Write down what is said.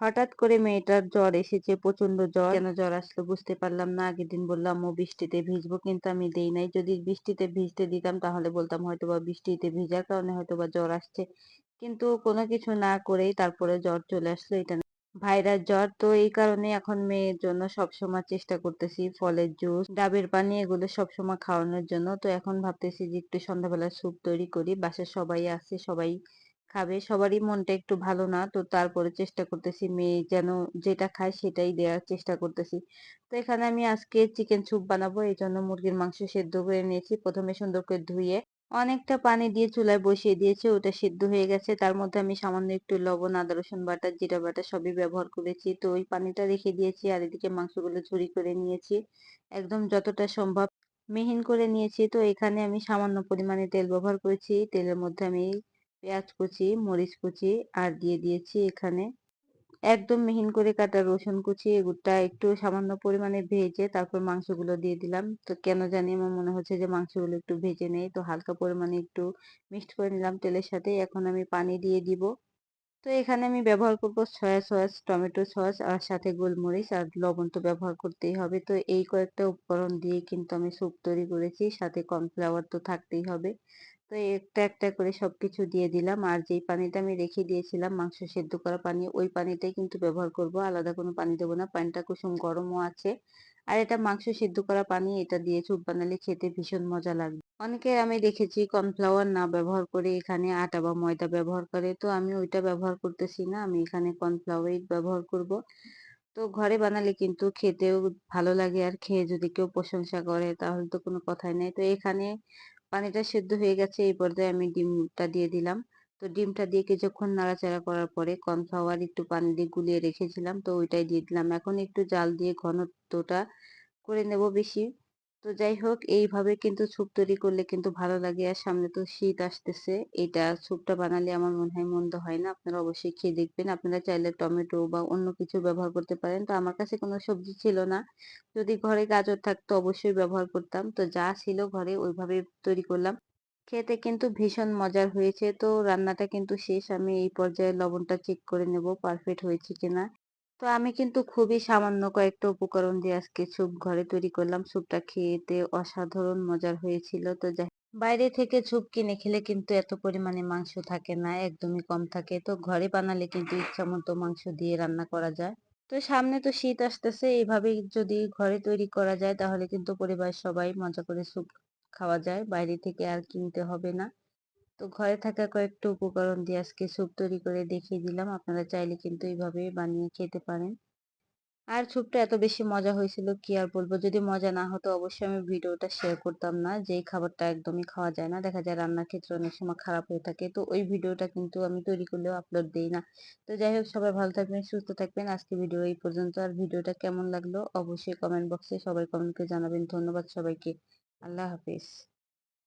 হঠাৎ করে মেয়েটার জ্বর এসেছে প্রচণ্ড জ্বর। কেন জ্বর আসলো বুঝতে পারলাম না। আগের দিন বললাম, ও বৃষ্টিতে ভিজবো, কিন্তু আমি দেই নাই। যদি বৃষ্টিতে ভিজতে দিতাম, তাহলে বলতাম হয়তোবা বৃষ্টিতে ভিজার কারণে হয়তোবা জ্বর আসছে। কিন্তু কোনো কিছু না করেই তারপরে জ্বর চলে আসলো, এটা ভাইরাস জ্বর, তো এই কারণে এখন মেয়ের জন্য সবসময় চেষ্টা করতেছি ফলের জুস, ডাবের পানি, এগুলো সবসময় খাওয়ানোর জন্য। তো এখন ভাবতেছি যে একটু সন্ধ্যাবেলা স্যুপ তৈরি করি। বাসার সবাই আছে, সবাই খাবে, সবারই মনটা একটু ভালো না। তো তারপরে চেষ্টা করতেছি, মেয়ে যেন যেটা খায় সেটাই দেওয়ার চেষ্টা করতেছি। তো এখানে আমি আজকে চিকেন স্যুপ বানাবো, এই জন্য মুরগির মাংস সেদ্ধ করে নিয়েছি। প্রথমে সুন্দর করে ধুয়ে অনেকটা পানি দিয়ে চুলায় বসিয়ে দিয়েছি, ওটা সিদ্ধ হয়ে গেছে। তার মধ্যে আমি সামান্য একটু লবণ আদা রসুন বাটা, জিরা বাটা সবই ব্যবহার করেছি। তো ওই পানিটা রেখে দিয়েছি আর এদিকে মাংসগুলো ঝুরি করে নিয়েছি। একদম যতটা সম্ভব মিহিন করে নিয়েছি। তো এখানে আমি সামান্য পরিমাণে তেল ব্যবহার করেছি। তেলের মধ্যে আমি পেঁয়াজ কুচি, মরিচ কুচি আর দিয়ে দিয়েছি এখানে। একদম মিহিন করে কাটা রসুন কুচি এগুলোটা একটু সামান্য পরিমাণে ভেজে তারপর মাংসগুলো দিয়ে দিলাম। তো কেন জানি আমার মনে হচ্ছে যে মাংসগুলো একটু ভেজে নেই, তো হালকা পরিমাণে একটু মিক্সড করে নিলাম তেলের সাথে। এখন আমি পানি দিয়ে দিব। তো এখানে আমি ব্যবহার করব সয়া সস, টমেটো সস আর সাথে গোলমরিচ আর লবণ তো ব্যবহার করতেই হবে। তো এই কয়েকটা উপকরণ দিয়ে কিন্তু আমি স্যুপ তৈরি করেছি, সাথে কর্নফ্লাওয়ার তো থাকতেই হবে। তো একটা একটা করে সব কিছু দিয়ে দিলাম আর যেই পানিটা আমি রেখে দিয়েছিলাম মাংস সেদ্ধ করা পানি, ওই পানিটাই কিন্তু ব্যবহার করব। আলাদা কোনো পানি দেবো না, পানিটা কুসুম গরমও আছে। আর এটা মাংস সেদ্ধ করা পানি, এটা দিয়ে চুপ বানালে খেতে ভীষণ মজা লাগবে। অনেকে আমি দেখেছি কর্নফ্লাওয়ার না ব্যবহার করে এখানে আটা বা ময়দা ব্যবহার করে। তো আমি ওইটা ব্যবহার করতেছি না, আমি এখানে কর্নফ্লাওয়ারই ব্যবহার করব। তো ঘরে বানালে কিন্তু খেতেও ভালো লাগে আর খেয়ে যদি কেউ প্রশংসা করে তাহলে তো কোনো কথাই নেই। তো এখানে পানিটা সেদ্ধ হয়ে গেছে, এই পর্যায়ে আমি ডিমটা দিয়ে দিলাম। তো ডিমটা দিয়ে কিছুক্ষণ নাড়াচাড়া করার পরে কর্নফ্লাওয়ার একটু পানি দিয়ে গুলিয়ে রেখেছিলাম, তো ওইটাই দিয়ে দিলাম। এখন একটু জাল দিয়ে ঘনত্বটা করে নেব বেশি। তো যাই হোক, এইভাবে কিন্তু স্যুপ তৈরি করলে কিন্তু ভালো লাগে। আর সামনে তো শীত আসতেছে, এটা স্যুপটা বানালে আমার মনে হয় মন্দ হয় না। আপনারা অবশ্যই খেয়ে দেখবেন। আপনারা চাইলে টমেটো বা অন্য কিছু ব্যবহার করতে পারেন। তো আমার কাছে কোনো সবজি ছিল না। যদি ঘরে গাজর থাকতো অবশ্যই ব্যবহার করতাম। তো যা ছিল ঘরে ওইভাবে তৈরি করলাম। খেতে কিন্তু ভীষণ মজার হয়েছে। তো রান্নাটা কিন্তু শেষ। আমি এই পর্যায়ে লবণটা চেক করে নেব পারফেক্ট হয়েছে কিনা। তো আমি কিন্তু খুবই সামান্য কয়েকটা উপকরণ দিয়ে আজকে স্যুপ ঘরে তৈরি করলাম। স্যুপটা খেতে অসাধারণ মজার হয়েছিল। তো যাই বাইরে থেকে স্যুপ কিনে খেলে কিন্তু এত পরিমাণে মাংস থাকে না, একদমই কম থাকে। তো ঘরে বানালে কিন্তু ইচ্ছা মতো মাংস দিয়ে রান্না করা যায়। তো সামনে তো শীত আসতেছে এইভাবে যদি ঘরে তৈরি করা যায় তাহলে কিন্তু পরিবার সবাই মজা করে স্যুপ খাওয়া যায়। বাইরে থেকে আর কিনতে হবে না। তো ঘরে থাকা কয়েকটা উপকরণ দিয়ে আজকে স্যুপ তৈরি করে দেখিয়ে দিলাম। আপনারা চাইলে কিন্তু এইভাবে বানিয়ে খেতে পারেন। আর স্যুপটা এত বেশি মজা হয়েছিল কি আর বলব? যদি মজা না হতো অবশ্যই আমি ভিডিওটা শেয়ার করতাম না। যেই খাবারটা একদমই খাওয়া যায় না। দেখা যায় রান্নার ক্ষেত্রে অনেক সময় খারাপ হয়ে থাকে। তো ওই ভিডিওটা কিন্তু আমি তৈরি করলেও আপলোড দিই না। তো যাই হোক, সবাই ভালো থাকবেন, সুস্থ থাকবেন। আজকে ভিডিও এই পর্যন্ত। আর ভিডিওটা কেমন লাগল? অবশ্যই কমেন্ট বক্সে সবাই কমেন্ট করে জানাবেন। ধন্যবাদ সবাইকে। আল্লাহ হাফিজ।